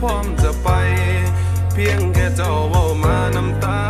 พร้อมจะไป เพียงแค่เจ้าเว้ามาน้ำตา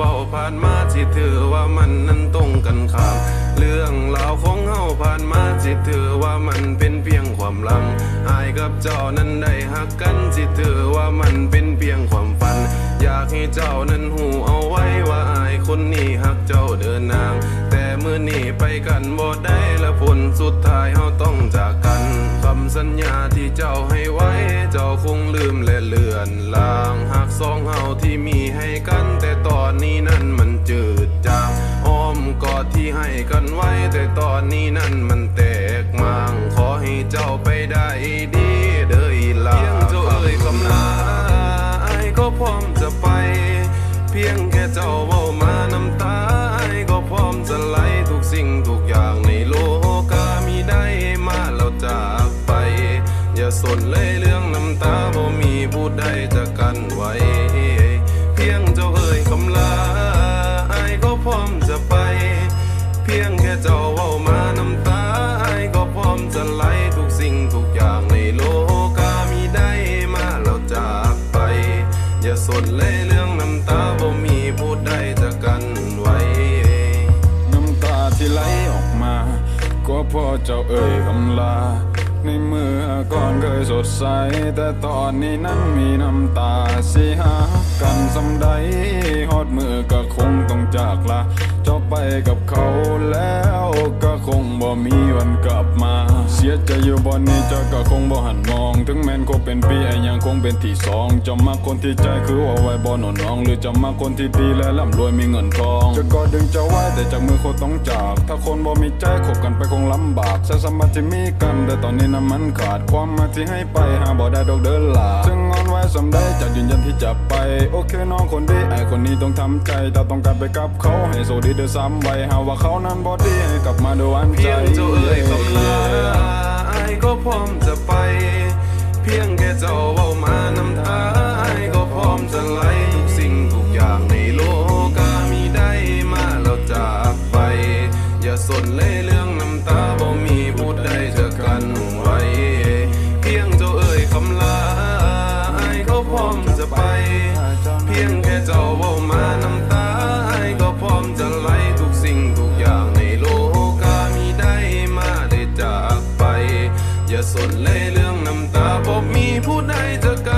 ว่าผ่านมาสิถือว่ามันนั้นตรงกันข้าม เรื่องราวของเฮาผ่านมาสิถือว่ามันเป็นเพียงความลังอายกับเจ้านั้นได้หักกันสิถือว่ามันเป็นเพียงความฝัน อยากให้เจ้านั้นหูเอาไว้ว่าอายคนนี้หักเจ้าเดินนาง แต่เมื่อนี้ไปกันบ่ได้และผลสุดท้ายเฮาต้องจากกันคำสัญญาที่เจ้าให้ไว้ ให้กันไว้แต่ตอนนี้นั้นมันแตกมางขอให้เจ้าไปได้ดีเด้ออีลาเพียงเจ้าเอ่ยคำลาไอายก็พร้อมจะไป เพียงแค่เจ้าเว้ามาน้ำตาไอายก็พร้อมจะไหลทุกสิ่งทุกอย่างในโลกามีได้มาแล้วจากไป อย่าสนเลยเรื่องน้ำตาบ่มีผู้ใดจะกันไว้ เพียงเจ้าเอ่ยคำลา สนเลยเรื่องน้ำตาบ่มีผู้ใดจะกันไว้ น้ำตาที่ไหลออกมา ก็พราะเจ้าเอ่ยคำลา ในเมื่อก่อนเคยสดใส แต่ตอนนี้นั้นมีน้ำตาสิหากันสำใดฮอดมือก็คงต้องจากลาเจ้าไปกับเขาแล้วก็คงบ่มีวันกลับมา ยใจอยู่บอนนี้เจ้าก็คงบ่หันมอง ถึงแม้นคบเป็นปีไอ้ยังคงเป็นที่สองเจะมาคนที่ใจคือว่าไว้บ่หนอนน้อง หรือจะมาคนที่ดีและร่ำรวยมีเงินทองจะก็ดึงเจ้าไว้แต่จากมือคนต้องจาก ถ้าคนบ่มีใจคบกันไปคงลำบากใช้สมบัติที่มีกันแต่ตอนนี้น้ำมันขาดความมาที่ให้ไปหาบ่ได้ดอกเดินลาถึงงอนไว้สำได้จะยืนยันที่จะไป โอเคน้องคนดีไอ้คนนี้ต้องทำใจถ้าต้องการไปกับเขาให้โซดีเดือซ้ำไว้หาว่าเขานั้นบ่ดีให้กลับมาด้วยวันเพีใจยงเจ้าเอ่ยคำลาไอาย ก็พร้อมจะไป เพียงแค่เจ้าเว้ามาน้ำตาไอายก็พร้อมจะไหลทุกสิ่งทุกอย่างในโลกามีได้มาแล้วจากไป อย่าสนเลยเรื่องน้ำตาบ่มีผู้ใดจะกันไว้ เพียงเจ้าเอ่ยคำลาไอายก็พร้อมจะไป เพียงแค่เจ้าเว้ามาน้ำตา จ